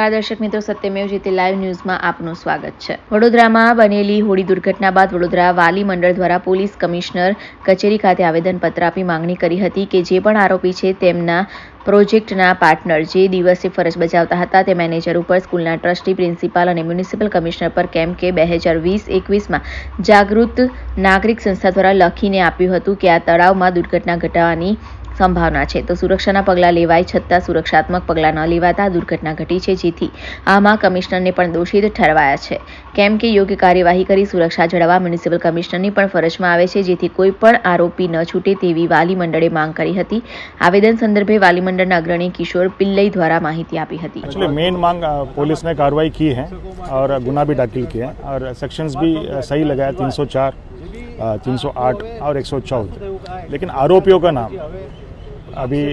નમસ્કાર દર્શક મિત્રો, સત્યમેવ જીતે લાઈવ ન્યૂઝમાં આપનું સ્વાગત છે. વડોદરામાં બનેલી હોળી દુર્ઘટના બાદ વડોદરા વાલી મંડળ દ્વારા પોલીસ કમિશનર કચેરી ખાતે આવેદનપત્ર આપી માંગણી કરી હતી કે જે પણ આરોપી છે તેમના પ્રોજેક્ટના પાર્ટનર જે દિવસે ફરજ બજાવતા હતા તે મેનેજર ઉપર સ્કૂલના ટ્રસ્ટી, પ્રિન્સિપાલ અને મ્યુનિસિપલ કમિશનર પર કેમ કે બે હજાર વીસ એકવીસમાં જાગૃત નાગરિક સંસ્થા દ્વારા લખીને આપ્યું હતું કે આ તળાવમાં દુર્ઘટના ઘટવાની સંભાવના છે તો સુરક્ષાના પગલાં લેવાય છતાં સુરક્ષાત્મક પગલાં ન લેવાતા આ દુર્ઘટના ઘટી છે જેથી આમાં કમિશનરને પણ દોષિત ઠરવાયા છે કેમ કે યોગ્ય કાર્યવાહી કરી સુરક્ષા જળવવા મ્યુનિસિપલ કમિશનરની પણ ફરજમાં આવે છે જેથી કોઈ પણ આરોપી ન છૂટે તેવી વાલી મંડળે માંગ કરી હતી આવેદન સંદર્ભે વાલી મંડળના અગ્રણી કિશોર પિલ્લઈ દ્વારા માહિતી આપી હતી एक्चुअली मेन मांग अ, पुलिस ने कार्रवाई की है और गुना भी दाखिल किए हैं और सेक्शंस भी अ, सही लगाया तीन सौ चार तीन सौ आठ और एक सौ चौदह लेकिन आरोपियों का नाम अभी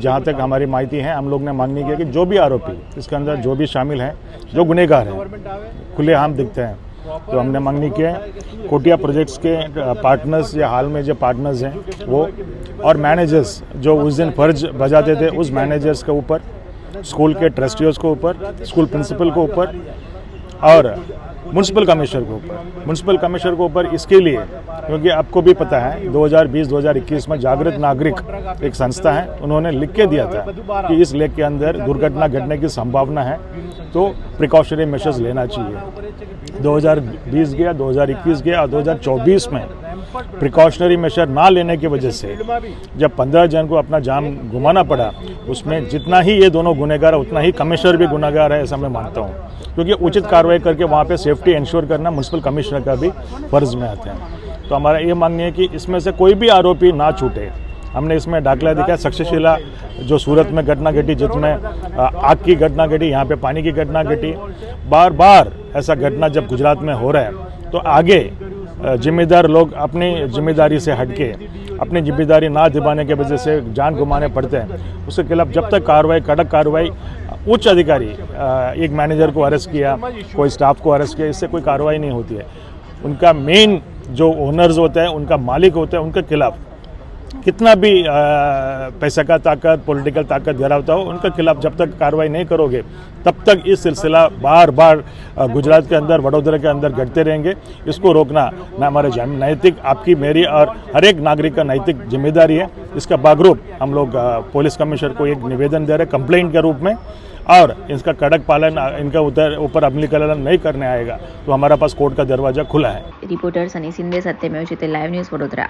जहाँ तक हमारी माहिती है, हम लोग ने मांगनी की कि जो भी आरोपी, इसके अंदर जो भी शामिल हैं, जो गुनेगार हैं, खुले हम दिखते हैं। तो हमने मांगनी की है, कोटिया प्रोजेक्ट्स के पार्टनर्स या हाल में जो पार्टनर्स हैं, वो और मैनेजर्स जो उस दिन फ़र्ज़ बजाते थे, उस मैनेजर्स के ऊपर, स्कूल के ट्रस्टियों के ऊपर, स्कूल प्रिंसिपल के ऊपर और म्यूनसिपल कमिश्नर के ऊपर। म्यूनसिपल कमिश्नर के ऊपर इसके लिए, क्योंकि आपको भी पता है 2020-2021 में जागृत नागरिक एक संस्था है, उन्होंने लिख के दिया था कि इस लेक के अंदर दुर्घटना घटने की संभावना है तो प्रिकॉशनरी मेजर्स लेना चाहिए। 2020 गया 2021 गया और 2024 में प्रिकॉशनरी मेजर ना लेने की वजह से जब 15 जन को अपना जान घुमाना पड़ा उसमें जितना ही ये दोनों गुनेगार है, उतना ही कमिश्नर भी गुनागार है, ऐसा मैं मानता हूँ। क्योंकि उचित कार्रवाई करके वहाँ पे सेफ्टी इंश्योर करना म्यूनसिपल कमिश्नर का भी फ़र्ज़ में आता है। तो हमारा ये माननी है कि इसमें से कोई भी आरोपी ना छूटे। हमने इसमें दाखला दिखा सक्सेशिला जो सूरत में घटना घटी, जिसमें आग की घटना घटी, यहाँ पे पानी की घटना घटी बार बार ऐसा घटना जब गुजरात में हो रहा है तो आगे जिम्मेदार लोग अपनी ज़िम्मेदारी से हटके अपनी ज़िम्मेदारी ना दिबाने के वजह से जान घुमाने पड़ते हैं। उसके खिलाफ जब तक कार्रवाई, कड़क कार्रवाई, उच्च अधिकारी एक मैनेजर को अरेस्ट किया, कोई स्टाफ को अरेस्ट किया, इससे कोई कार्रवाई नहीं होती है। उनका मेन जो ओनर्स होते हैं, उनका मालिक होते हैं, उनके खिलाफ कितना भी पैसा का ताकत पॉलिटिकल ताकत धरावता हो, उनके खिलाफ जब तक कार्रवाई नहीं करोगे, तब तक ये सिलसिला बार बार गुजरात के अंदर, वडोदरा के अंदर घटते रहेंगे। इसको रोकना हमारे नैतिक आपकी मेरी और हर एक नागरिक का नैतिक ज़िम्मेदारी है। इसका बागरूप हम लोग पुलिस कमिश्नर को एक निवेदन दे रहे हैं कंप्लेंट के रूप में और इसका कड़क पालन इनका उधर ऊपर अमलीकरण नहीं करने आएगा। तो हमारा पास कोर्ट का दरवाज़ा खुला है। रिपोर्टर सनी सिंधे सत्य में लाइव न्यूज़ वडोदरा।